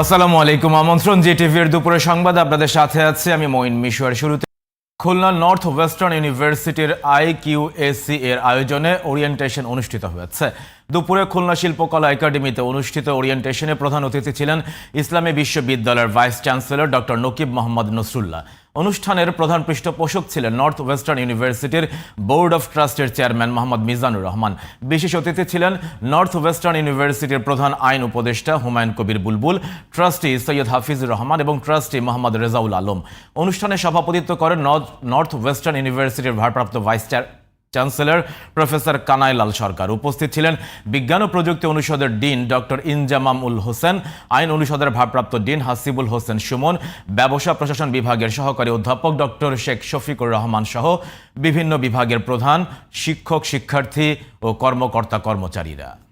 আসসালামু আলাইকুম, আমন্ত্রণ জি টিভির দুপুরে সংবাদ। আপনাদের সাথে আছে আমি মঈন মিশুয়ার শুরুতে খুলনা নর্থ ওয়েস্টার্ন ইউনিভার্সিটির আইকিউএসি এর আয়োজনে ওরিয়েন্টেশন অনুষ্ঠিত হয়েছে। দুপুরে খুলনা শিল্পকলা একাডেমিতে অনুষ্ঠিত ওরিয়েন্টেশনে প্রধান অতিথি ছিলেন ইসলামী বিশ্ববিদ্যালয়ের vice chancellor doctor Nakib Mohammad Nasrullah. অনুষ্ঠানের প্রধান পৃষ্ঠপোষক ছিলেন নর্থ ওয়েস্টার্ন ইউনিভার্সিটির বোর্ড অফ ট্রাস্টের চেয়ারম্যান মোহাম্মদ মিজানুর রহমান। বিশেষ অতিথি ছিলেন নর্থ ওয়েস্টার্ন ইউনিভার্সিটির প্রধান আইন উপদেষ্টা হুমায়ুন কবির বুলবুল ট্রাস্টি সৈয়দ হাফিজুর রহমান এবং ট্রাস্টি মোহাম্মদ রেজাউল আলম। অনুষ্ঠানে সভাপতিত্ব করেন নর্থ ওয়েস্টার্ন ইউনিভার্সিটির ভারপ্রাপ্ত vice chair chancellor professor Kanailal Sarkar উপস্থিত ছিলেন বিজ্ঞান ও প্রযুক্তি অনুষদের ডিন ডক্টর ইনজামাম উল হোসেন, আইন অনুষদের ভারপ্রাপ্ত ডিন হাসিবুল হোসেন সুমন, ব্যবসা প্রশাসন বিভাগের সহকারী অধ্যাপক ডক্টর শেখ শফিকুর রহমান সহ বিভিন্ন বিভাগের প্রধান, শিক্ষক, শিক্ষার্থী ও কর্মকর্তা কর্মচারীরা